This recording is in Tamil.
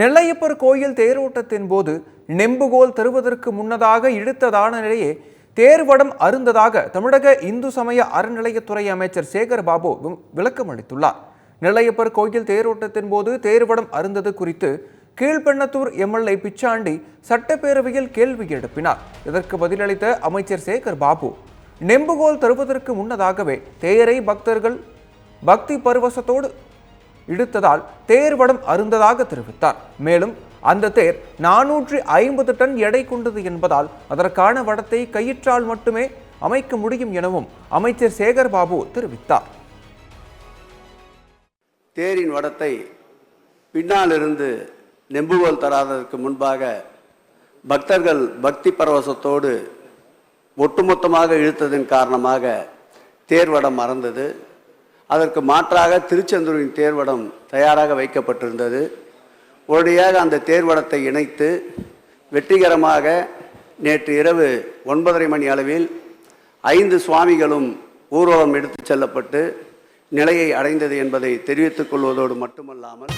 நெல்லையப்பர் கோயில் தேரோட்டத்தின் போது நெம்புகோல் தருவதற்கு முன்னதாக இழுத்ததான நிலையே தேர்வடம் அருந்ததாக தமிழக இந்து சமய அறநிலையத்துறை அமைச்சர் சேகர் பாபு விளக்கம் அளித்துள்ளார். நெல்லையப்பர் கோயில் தேரோட்டத்தின் போது தேர்வடம் அருந்தது குறித்து கீழ்பெண்ணத்தூர் எம்எல்ஏ பிச்சாண்டி சட்டப்பேரவையில் கேள்வி எழுப்பினார். இதற்கு பதிலளித்த அமைச்சர் சேகர் பாபு நெம்புகோல் தருவதற்கு முன்னதாகவே தேரை பக்தர்கள் பக்தி பரவசத்தோடு இழுத்ததால் தேர்வடம் அருந்ததாக தெரிவித்தார். மேலும் அந்த தேர் நானூற்றி ஐம்பது டன் எடை கொண்டது என்பதால் அதற்கான வடத்தை கயிற்றால் மட்டுமே அமைக்க முடியும் எனவும் அமைச்சர் சேகர் பாபு தெரிவித்தார். தேரின் வடத்தை பின்னாலிருந்து நெம்புகோல் தராததற்கு முன்பாக பக்தர்கள் பக்தி பரவசத்தோடு ஒட்டுமொத்தமாக இழுத்ததன் காரணமாக தேர்வடம் மறந்தது அதற்கு மாற்றாக திருச்செந்தூரின் தேர்வடம் தயாராக வைக்கப்பட்டிருந்தது. உடனடியாக அந்த தேர்வடத்தை இணைத்து வெற்றிகரமாக நேற்று இரவு ஒன்பதரை மணி அளவில் ஐந்து சுவாமிகளும் ஊர்வலம் எடுத்துச் செல்லப்பட்டு நிலையை அடைந்தது என்பதை தெரிவித்துக் கொள்வதோடு மட்டுமல்லாமல்